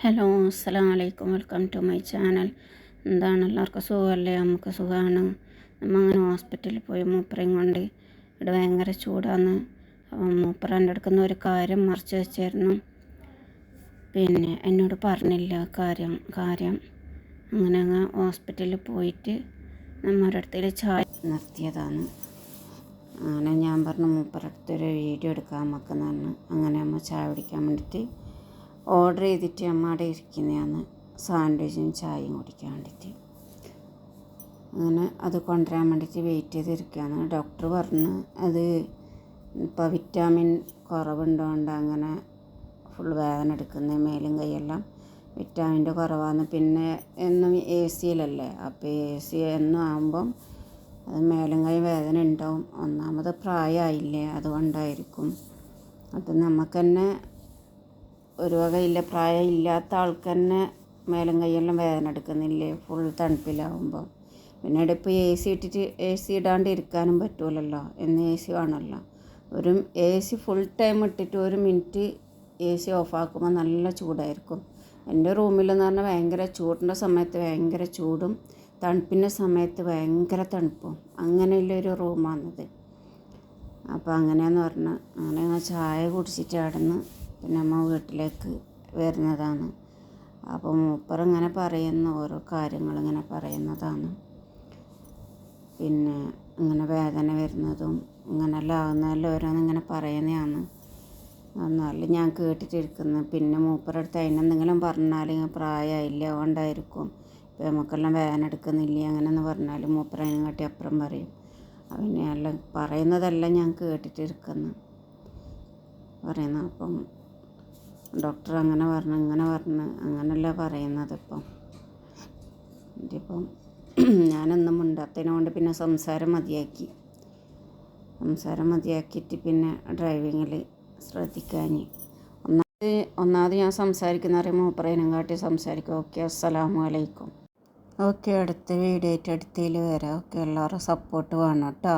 Hello അസ്സാം വലൈക്കും welcome to my channel. എന്താണ് എല്ലാവർക്കും സുഖമല്ലേ? നമുക്ക് സുഖമാണ് നമ്മൾ അങ്ങനെ ഹോസ്പിറ്റലിൽ പോയി മൂപ്പറയും കൊണ്ട് ഇവിടെ ഭയങ്കര ചൂടാന്ന്. മൂപ്പറ എന്റെ അടുക്കുന്ന ഒരു കാര്യം മറിച്ച് വെച്ചായിരുന്നു. പിന്നെ എന്നോട് പറഞ്ഞില്ല കാര്യം കാര്യം. അങ്ങനെ അങ്ങ് ഹോസ്പിറ്റലിൽ പോയിട്ട് നമ്മൊരിടത്തിൽ ചായ നിർത്തിയതാണ്. അങ്ങനെ ഞാൻ പറഞ്ഞു മൂപ്പറടുത്തൊരു വീഡിയോ എടുക്കാൻ നമുക്കെന്ന് അങ്ങനെ നമ്മൾ ചായ കുടിക്കാൻ വേണ്ടിയിട്ട് ഓർഡർ ചെയ്തിട്ട് അമ്മ അവിടെ ഇരിക്കുന്നതാണ് സാൻഡ്വിച്ചും ചായയും കുടിക്കാൻ വേണ്ടിയിട്ട്. അങ്ങനെ അത് കൊണ്ടുവരാൻ വേണ്ടിയിട്ട് വെയിറ്റ് ചെയ്തിരിക്കുകയാണ്. ഡോക്ടർ പറഞ്ഞു അത് ഇപ്പോൾ വിറ്റാമിൻ കുറവുണ്ടോണ്ട് അങ്ങനെ ഫുൾ വേദന എടുക്കുന്ന മേലും കൈയെല്ലാം വിറ്റാമിന്റെ കുറവാണ് പിന്നെ എന്നും എ സിയിലല്ലേ അപ്പോൾ എ സി എന്നും ആകുമ്പം അത് മേലും കൈ വേദന ഉണ്ടാവും. ഒന്നാമത് പ്രായമായില്ലേ അതുകൊണ്ടായിരിക്കും. അപ്പം നമുക്ക് തന്നെ ഒരു വകയില്ല പ്രായം ഇല്ലാത്ത ആൾക്ക് തന്നെ മേലും കൈയെല്ലാം വേദന എടുക്കുന്നില്ലേ? ഫുൾ തണുപ്പിലാവുമ്പോൾ പിന്നെ ഇപ്പോൾ എ സി ഇട്ടിട്ട് എ സി ഇടാണ്ട് ഇരിക്കാനും പറ്റുമല്ലോ എന്ന് എ സി വേണമല്ലോ ഒരു എ സി ഫുൾ ടൈം ഇട്ടിട്ട് ഒരു മിനിറ്റ് എ സി ഓഫാക്കുമ്പോൾ നല്ല ചൂടായിരിക്കും. എന്റെ റൂമിലെന്ന് പറഞ്ഞാൽ ഭയങ്കര ചൂടിന്റെ സമയത്ത് ഭയങ്കര ചൂടും തണുപ്പിന്റെ സമയത്ത് ഭയങ്കര തണുപ്പും. അങ്ങനെയുള്ളൊരു റൂമാണിത്. അപ്പോൾ അങ്ങനെയെന്ന് പറഞ്ഞാൽ അങ്ങനെ ചായ കുടിച്ചിട്ട് അവിടെ നിന്ന് പിന്നെ അമ്മ വീട്ടിലേക്ക് വരുന്നതാണ്. അപ്പോൾ മൂപ്പർ ഇങ്ങനെ പറയുന്ന ഓരോ കാര്യങ്ങളിങ്ങനെ പറയുന്നതാണ്. പിന്നെ ഇങ്ങനെ വേദന വരുന്നതും ഇങ്ങനെല്ലാം ആകുന്നതെല്ലാം ഓരോന്നിങ്ങനെ പറയുന്നതാണ്. എന്നാലും ഞാൻ കേട്ടിട്ടിരിക്കുന്നത് പിന്നെ മൂപ്പരടുത്ത് അതിനെന്തെങ്കിലും പറഞ്ഞാൽ പ്രായമായില്ല കൊണ്ടായിരിക്കും ഇപ്പം നമുക്കെല്ലാം വേദന എടുക്കുന്നില്ല അങ്ങനെയെന്ന് പറഞ്ഞാൽ മൂപ്പർ കാട്ടി അപ്പുറം പറയും. പിന്നെ എല്ലാം പറയുന്നതെല്ലാം ഞാൻ കേട്ടിട്ടിരിക്കുന്നു. പറയുന്നു അപ്പം ഡോക്ടർ അങ്ങനെ പറഞ്ഞു ഇങ്ങനെ പറഞ്ഞു അങ്ങനെയല്ല പറയുന്നത് ഇപ്പം. ഇതിപ്പം ഞാനൊന്നും മിണ്ടാത്തതിനെ കൊണ്ട് പിന്നെ സംസാരം മതിയാക്കി. സംസാരം മതിയാക്കിയിട്ട് പിന്നെ ഡ്രൈവിങ്ങിൽ ശ്രദ്ധിക്കാൻ ഒന്നാമത് ഒന്നാമത് ഞാൻ സംസാരിക്കുന്ന പറയുമ്പോൾ മൂപ്പറേനും കാട്ടി സംസാരിക്കും. ഓക്കെ അസ്സലാമു അലൈക്കും. ഓക്കെ അടുത്ത വീഡിയോ ആയിട്ട് അടുത്തതിൽ വരാം. ഓക്കെ എല്ലാവരും സപ്പോർട്ട് വേണം കേട്ടോ.